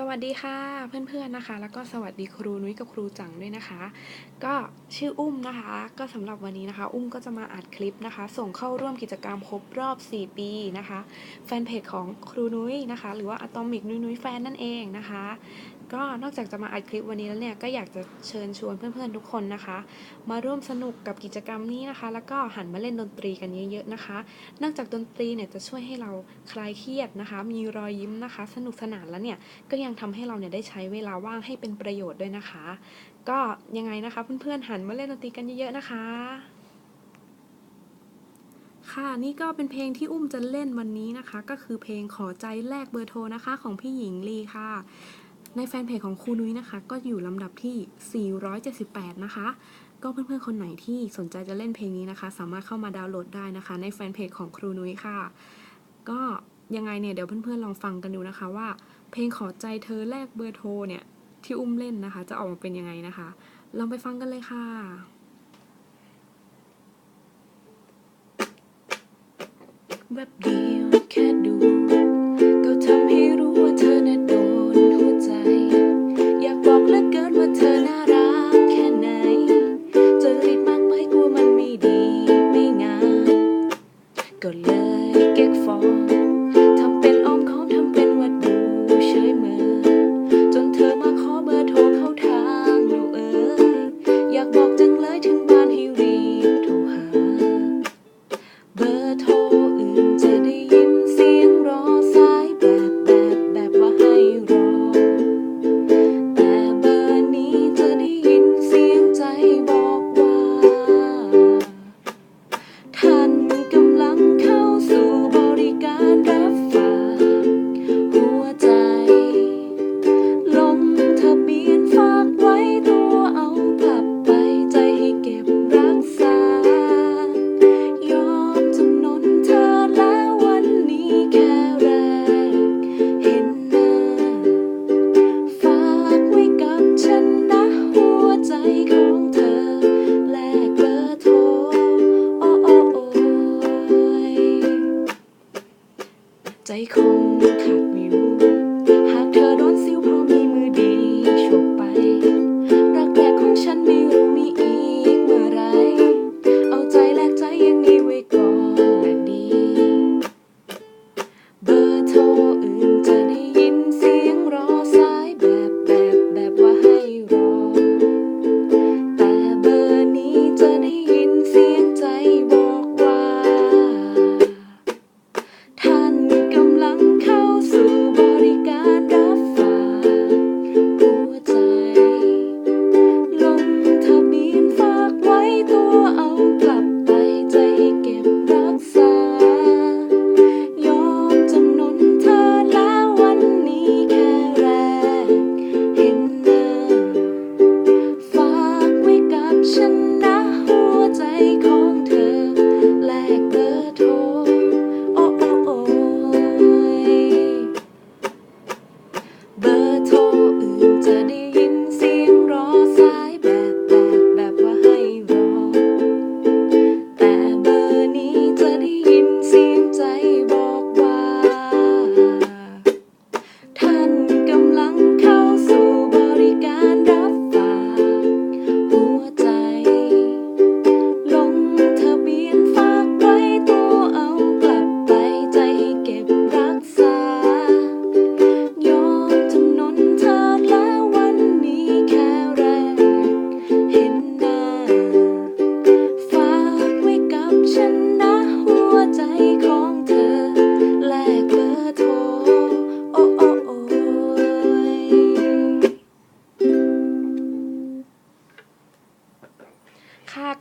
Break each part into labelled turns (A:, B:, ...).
A: สวัสดีค่ะเพื่อนๆนะคะ แล้วก็สวัสดีครูนุ้ยกับครูจังด้วยนะคะ ก็ชื่ออุ้มนะคะ ก็สำหรับวันนี้นะคะ อุ้มก็จะมาอัดคลิปนะคะ ส่งเข้าร่วมกิจกรรมครบรอบ 4 ปีนะคะ แฟนเพจของครูนุ้ยนะคะ หรือว่าอะตอมิกนุ้ยนุ้ยแฟนนั่นเองนะคะ ก็นอกจากจะมาอัดคลิปวันนี้แล้วเนี่ยก็อยากจะเชิญชวนเพื่อนๆทุกคนนะคะ มาร่วมสนุกกับกิจกรรมนี้นะคะ แล้วก็หันมาเล่นดนตรีกันเยอะๆนะคะ นอกจากดนตรีเนี่ยจะช่วยให้เราคลายเครียดนะคะ มีรอยยิ้มนะคะ สนุกสนานแล้วเนี่ยก็ยังทำให้เราเนี่ยได้ใช้เวลาว่างให้เป็นประโยชน์ด้วยนะคะ ก็ยังไงนะคะเพื่อนๆหันมาเล่นดนตรีกันเยอะๆนะคะค่ะนี่ก็เป็นเพลงที่อุ้มจะเล่นวันนี้นะคะ ก็คือเพลงขอใจแลกเบอร์โทรนะคะ ของพี่หญิงลีค่ะ ในแฟนเพจของครูนุ้ยนะคะ ก็อยู่ลำดับที่ 478 นะคะ ก็เพื่อนๆคนไหนที่สนใจจะเล่นเพลงนี้นะคะ สามารถเข้ามาดาวน์โหลดได้นะคะ ในแฟนเพจของครูนุ้ยค่ะ ก็ยังไงเนี่ยเดี๋ยวเพื่อนๆลองฟังกันดูนะคะว่า เพลงขอใจเธอแลกเบอร์โทรเนี่ยที่อุ้มเล่นนะคะ จะออกมาเป็นยังไงนะคะ ลองไปฟังกันเลยค่ะแวบดี ใจคงขาดวิว หัว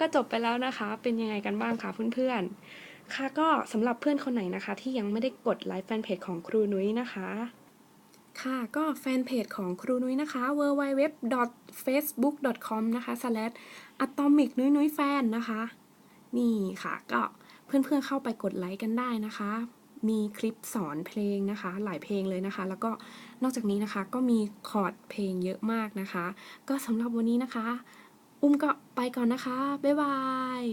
A: ก็จบไปแล้วนะคะ เป็นยังไงกันบ้างคะเพื่อนๆ ค่ะก็สำหรับเพื่อนคนไหนนะคะ ที่ยังไม่ได้กดไลค์แฟนเพจของครูนุ้ยนะคะ ค่ะก็แฟนเพจของครูนุ้ยนะคะ www.facebook.com นะคะ slash atomic นุ้ยนุ้ยแฟนนะคะ นี่ค่ะก็เพื่อนๆเข้าไปกดไลค์กันได้นะคะ มีคลิปสอนเพลงนะคะ หลายเพลงเลยนะคะ แล้วก็นอกจากนี้นะคะก็มีคอร์ดเพลงเยอะมากนะคะ ก็สำหรับวันนี้นะคะ อุ้มก็ไปก่อนนะคะ บ๊ายบาย